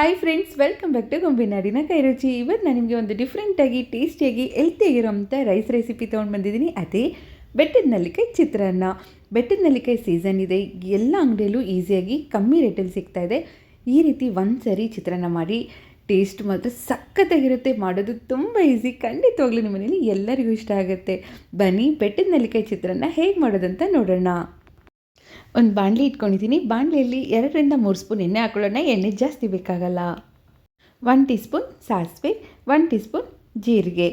Hi friends welcome back to ಗೊಂಬಿನಾಡಿನ ಕೈರುಚಿ ಇವತ್ತು ನಾನು ನಿಮಗೆ ಒಂದು ಡಿಫ್ರೆಂಟಾಗಿ ಟೇಸ್ಟಿಯಾಗಿ ಹೆಲ್ತಿಯಾಗಿರೋಂಥ ರೈಸ್ ರೆಸಿಪಿ ತೊಗೊಂಡು ಬಂದಿದ್ದೀನಿ. ಅದೇ ಬೆಟ್ಟದ ನಲ್ಲಿಕಾಯಿ ಚಿತ್ರಾನ್ನ. ಬೆಟ್ಟದ ನಲ್ಲಿಕಾಯಿ ಸೀಸನ್ ಇದೆ. ಎಲ್ಲ ಅಂಗಡಿಯಲ್ಲೂ ಈಸಿಯಾಗಿ ಕಮ್ಮಿ ರೇಟಲ್ಲಿ ಸಿಗ್ತಾ ಇದೆ. ಈ ರೀತಿ ಒಂದು ಸರಿ ಚಿತ್ರಾನ್ನ ಮಾಡಿ ಟೇಸ್ಟ್ ಮಾತ್ರ ಸಖತ್ತಾಗಿರುತ್ತೆ. ಮಾಡೋದು ತುಂಬ ಈಸಿ ಖಂಡಿತವಾಗ್ಲೂ ನಿಮ್ಮ ಮನೇಲಿ ಎಲ್ಲರಿಗೂ ಇಷ್ಟ ಆಗುತ್ತೆ. ಬನ್ನಿ, ಬೆಟ್ಟದ ನಲ್ಲಿಕಾಯಿ ಚಿತ್ರಾನ್ನ ಹೇಗೆ ಮಾಡೋದಂತ ನೋಡೋಣ. ಒಂದು ಬಾಣಲಿ ಇಟ್ಕೊಂಡಿದ್ದೀನಿ ಬಾಣಲಿಯಲ್ಲಿ ಎರಡರಿಂದ ಮೂರು ಸ್ಪೂನ್ ಎಣ್ಣೆ ಹಾಕೊಳ್ಳೋಣ. ಎಣ್ಣೆ ಜಾಸ್ತಿ ಬೇಕಾಗಲ್ಲ. ಒನ್ ಟೀ ಸ್ಪೂನ್ ಸಾಸಿವೆ ಒನ್ ಟೀ ಸ್ಪೂನ್ ಜೀರಿಗೆ.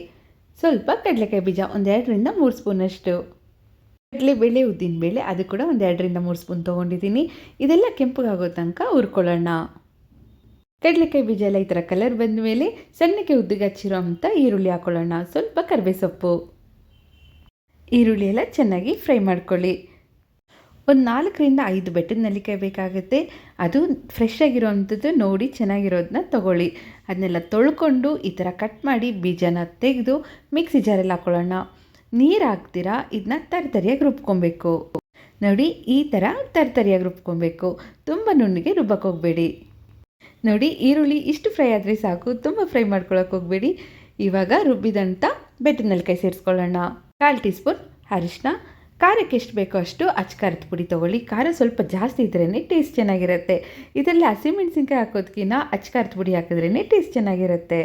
ಸ್ವಲ್ಪ ಕಡಲೆಕಾಯಿ ಬೀಜ ಒಂದೆರಡರಿಂದ ಮೂರು ಸ್ಪೂನಷ್ಟು. ಕಡಲೆಬೇಳೆ ಉದ್ದಿನಬೇಳೆ ಅದು ಕೂಡ ಒಂದೆರಡರಿಂದ ಮೂರು ಸ್ಪೂನ್ ತೊಗೊಂಡಿದ್ದೀನಿ ಇದೆಲ್ಲ ಕೆಂಪಗಾಗೋ ತನಕ ಹುರ್ಕೊಳ್ಳೋಣ. ಕಡಲೆಕಾಯಿ ಬೀಜ ಎಲ್ಲ ಈ ಥರ ಕಲರ್ ಬಂದ ಮೇಲೆ ಸಣ್ಣಕ್ಕೆ ಉದ್ದಿಗೆ ಹಚ್ಚಿರೋ ಅಂಥ ಈರುಳ್ಳಿ ಹಾಕೊಳ್ಳೋಣ. ಸ್ವಲ್ಪ ಕರಿಬೇ ಸೊಪ್ಪು ಈರುಳ್ಳಿ ಎಲ್ಲ ಚೆನ್ನಾಗಿ ಫ್ರೈ ಮಾಡ್ಕೊಳ್ಳಿ. ಒಂದು ನಾಲ್ಕರಿಂದ ಐದು ಬೆಟ್ಟದ ನೆಲ್ಲಿಕಾಯಿ ಬೇಕಾಗುತ್ತೆ. ಅದು ಫ್ರೆಶ್ ಆಗಿರೋವಂಥದ್ದು ನೋಡಿ ಚೆನ್ನಾಗಿರೋದನ್ನ ತೊಗೊಳ್ಳಿ. ಅದನ್ನೆಲ್ಲ ತೊಳ್ಕೊಂಡು ಈ ಥರ ಕಟ್ ಮಾಡಿ ಬೀಜನ ತೆಗೆದು ಮಿಕ್ಸಿ ಜಾರಲ್ಲಿ ಹಾಕೊಳ್ಳೋಣ. ನೀರು ಹಾಕ್ತೀರಾ? ಇದನ್ನ ತರ್ತರಿಯಾಗಿ ರುಬ್ಕೊಬೇಕು. ನೋಡಿ, ಈ ಥರ ತರ್ತರಿಯಾಗಿ ರುಬ್ಕೊಬೇಕು. ತುಂಬ ನುಣ್ಣಿಗೆ ರುಬ್ಬಕ್ಕೆ ಹೋಗಬೇಡಿ. ನೋಡಿ, ಈರುಳ್ಳಿ ಇಷ್ಟು ಫ್ರೈ ಆದರೆ ಸಾಕು. ತುಂಬ ಫ್ರೈ ಮಾಡ್ಕೊಳಕ್ಕೆ ಹೋಗಬೇಡಿ. ಇವಾಗ ರುಬ್ಬಿದಂಥ ಬೆಟ್ಟದ ಕೈ ಸೇರಿಸ್ಕೊಳ್ಳೋಣ. ಕಾಲು ಟೀ ಸ್ಪೂನ್ ಅರಿಶಿನ ಖಾರಕ್ಕೆ ಎಷ್ಟು ಬೇಕೋ ಅಷ್ಟು ಅಚ್ಕಾರದ ಪುಡಿ ತೊಗೊಳ್ಳಿ. ಖಾರ ಸ್ವಲ್ಪ ಜಾಸ್ತಿ ಇದ್ರೇ ಟೇಸ್ಟ್ ಚೆನ್ನಾಗಿರುತ್ತೆ. ಇದರಲ್ಲಿ ಹಸಿಮೆಣ್ಸಿನ್ಕಾಯಿ ಹಾಕೋದಕ್ಕಿಂತ ಅಚ್ಕಾರದ ಪುಡಿ ಹಾಕಿದ್ರೇ ಟೇಸ್ಟ್ ಚೆನ್ನಾಗಿರುತ್ತೆ.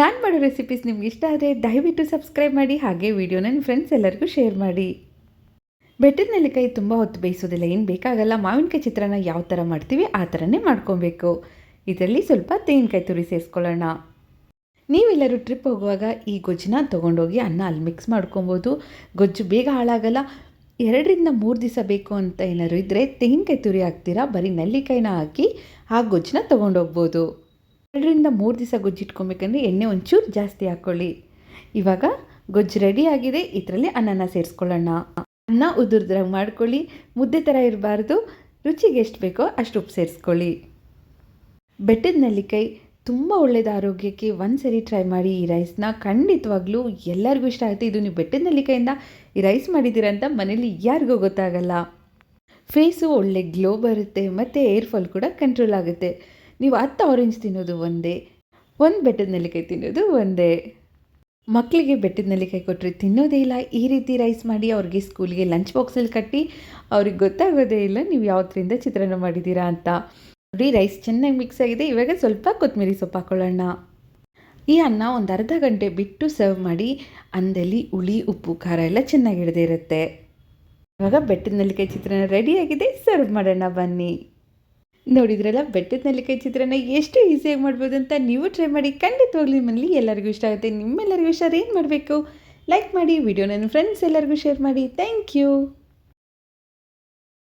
ನಾನು ಮಾಡೋ ರೆಸಿಪೀಸ್ ನಿಮ್ಗೆ ಇಷ್ಟ ಆದರೆ ದಯವಿಟ್ಟು ಸಬ್ಸ್ಕ್ರೈಬ್ ಮಾಡಿ, ಹಾಗೆ ವಿಡಿಯೋನ ನಿಮ್ಮ ಫ್ರೆಂಡ್ಸ್ ಎಲ್ಲರಿಗೂ ಶೇರ್ ಮಾಡಿ. ಬೆಟ್ಟದ ನೆಲ್ಲಿಕಾಯಿ ತುಂಬ ಹೊತ್ತು ಬೇಯಿಸೋದಿಲ್ಲ, ಏನು ಬೇಕಾಗಲ್ಲ. ಮಾವಿನಕಾಯಿ ಚಿತ್ರಾನ್ನ ಯಾವ ಥರ ಮಾಡ್ತೀವಿ ಆ ಥರನೇ ಮಾಡ್ಕೊಬೇಕು. ಇದರಲ್ಲಿ ಸ್ವಲ್ಪ ತೆಂಗಿನಕಾಯಿ ತುರಿ ಸೇರಿಸ್ಕೊಳ್ಳೋಣ. ನೀವೆಲ್ಲರೂ ಟ್ರಿಪ್ ಹೋಗುವಾಗ ಈ ಗೊಜ್ಜನ್ನ ತೊಗೊಂಡೋಗಿ ಅನ್ನ ಅಲ್ಲಿ ಮಿಕ್ಸ್ ಮಾಡ್ಕೊಬೋದು. ಗೊಜ್ಜು ಬೇಗ ಹಾಳಾಗಲ್ಲ. ಎರಡರಿಂದ ಮೂರು ದಿವಸ ಬೇಕು ಅಂತ ಏನಾದ್ರು ಇದ್ದರೆ ತೆಂಗಿನಕಾಯಿ ತುರಿ ಹಾಕ್ತೀರಾ? ಬರೀ ನೆಲ್ಲಿಕಾಯಿನ ಹಾಕಿ ಆ ಗೊಜ್ಜನ್ನ ತೊಗೊಂಡೋಗ್ಬೋದು. ಎರಡರಿಂದ ಮೂರು ದಿವಸ ಗೊಜ್ಜು ಇಟ್ಕೊಬೇಕಂದ್ರೆ ಎಣ್ಣೆ ಒಂಚೂರು ಜಾಸ್ತಿ ಹಾಕ್ಕೊಳ್ಳಿ ಇವಾಗ ಗೊಜ್ಜು ರೆಡಿ ಆಗಿದೆ. ಇದರಲ್ಲಿ ಅನ್ನನ ಸೇರಿಸ್ಕೊಳ್ಳೋಣ. ಅನ್ನ ಉದುರ್ದ್ರಾಗ ಮಾಡ್ಕೊಳ್ಳಿ. ಮುದ್ದೆ ಥರ ಇರಬಾರ್ದು. ರುಚಿಗೆ ಎಷ್ಟು ಬೇಕೋ ಅಷ್ಟು ಉಪ್ಪು ಸೇರಿಸ್ಕೊಳ್ಳಿ. ಬೆಟ್ಟದ ನೆಲ್ಲಿಕಾಯಿ ತುಂಬ ಒಳ್ಳೆಯದು ಆರೋಗ್ಯಕ್ಕೆ ಒಂದು ಸರಿ ಟ್ರೈ ಮಾಡಿ ಈ ರೈಸ್ನ ಖಂಡಿತವಾಗ್ಲೂ ಎಲ್ಲರಿಗೂ ಇಷ್ಟ ಆಗುತ್ತೆ. ಇದು ನೀವು ಬೆಟ್ಟದ ನೆಲ್ಲಿಕಾಯಿಂದ ಈ ರೈಸ್ ಮಾಡಿದ್ದೀರ ಅಂತ ಮನೇಲಿ ಯಾರಿಗೂ ಗೊತ್ತಾಗಲ್ಲ. ಫೇಸು ಒಳ್ಳೆ ಗ್ಲೋ ಬರುತ್ತೆ ಮತ್ತು ಏರ್ ಫಾಲ್ ಕೂಡ ಕಂಟ್ರೋಲ್ ಆಗುತ್ತೆ. ನೀವು ಹತ್ತು ಆರೆಂಜ್ ತಿನ್ನೋದು ಒಂದೇ, ಒಂದು ಬೆಟ್ಟದ ನೆಲ್ಲಿಕಾಯಿ ತಿನ್ನೋದು ಒಂದೇ. ಮಕ್ಕಳಿಗೆ ಬೆಟ್ಟದ ನೆಲ್ಲಿಕಾಯಿ ಕೊಟ್ಟರೆ ತಿನ್ನೋದೇ ಇಲ್ಲ. ಈ ರೀತಿ ರೈಸ್ ಮಾಡಿ ಅವ್ರಿಗೆ ಸ್ಕೂಲಿಗೆ ಲಂಚ್ ಬಾಕ್ಸಲ್ಲಿ ಕಟ್ಟಿ, ಅವ್ರಿಗೆ ಗೊತ್ತಾಗೋದೇ ಇಲ್ಲ ನೀವು ಯಾವ್ದರಿಂದ ಚಿತ್ರಾನ್ನ ಮಾಡಿದ್ದೀರಾ ಅಂತ. ನೋಡಿ ರೈಸ್ ಚೆನ್ನಾಗಿ ಮಿಕ್ಸ್ ಆಗಿದೆ. ಇವಾಗ ಸ್ವಲ್ಪ ಕೊತ್ತಂಬರಿ ಸೊಪ್ಪು ಹಾಕೊಳ್ಳೋಣ. ಈ ಅನ್ನ ಒಂದು ಅರ್ಧ ಗಂಟೆ ಬಿಟ್ಟು ಸರ್ವ್ ಮಾಡಿ ಅಂದಲ್ಲಿ ಹುಳಿ, ಉಪ್ಪು, ಖಾರ ಎಲ್ಲ ಚೆನ್ನಾಗಿ ಹಿಡಿದಿರುತ್ತೆ ಇವಾಗ ಬೆಟ್ಟದ ನಲ್ಲಿಕಾಯಿ ಚಿತ್ರಾನ್ನ ರೆಡಿಯಾಗಿದೆ ಸರ್ವ್ ಮಾಡೋಣ ಬನ್ನಿ. ನೋಡಿದ್ರಲ್ಲ ಬೆಟ್ಟದ ನಲ್ಲಿಕಾಯಿ ಚಿತ್ರಾನ್ನ ಎಷ್ಟು ಈಸಿಯಾಗಿ ಮಾಡ್ಬೋದು ಅಂತ ನೀವು ಟ್ರೈ ಮಾಡಿ. ಖಂಡಿತವಾಗ್ಲೂ ನಿಮ್ಮಲ್ಲಿ ಎಲ್ಲರಿಗೂ ಇಷ್ಟ ಆಗುತ್ತೆ. ನಿಮ್ಮೆಲ್ಲರಿಗೂ ಇಷ್ಟ ಏನು ಮಾಡಬೇಕು? ಲೈಕ್ ಮಾಡಿ ವಿಡಿಯೋ ನನ್ನ ಫ್ರೆಂಡ್ಸ್ ಎಲ್ಲರಿಗೂ ಶೇರ್ ಮಾಡಿ. Thank you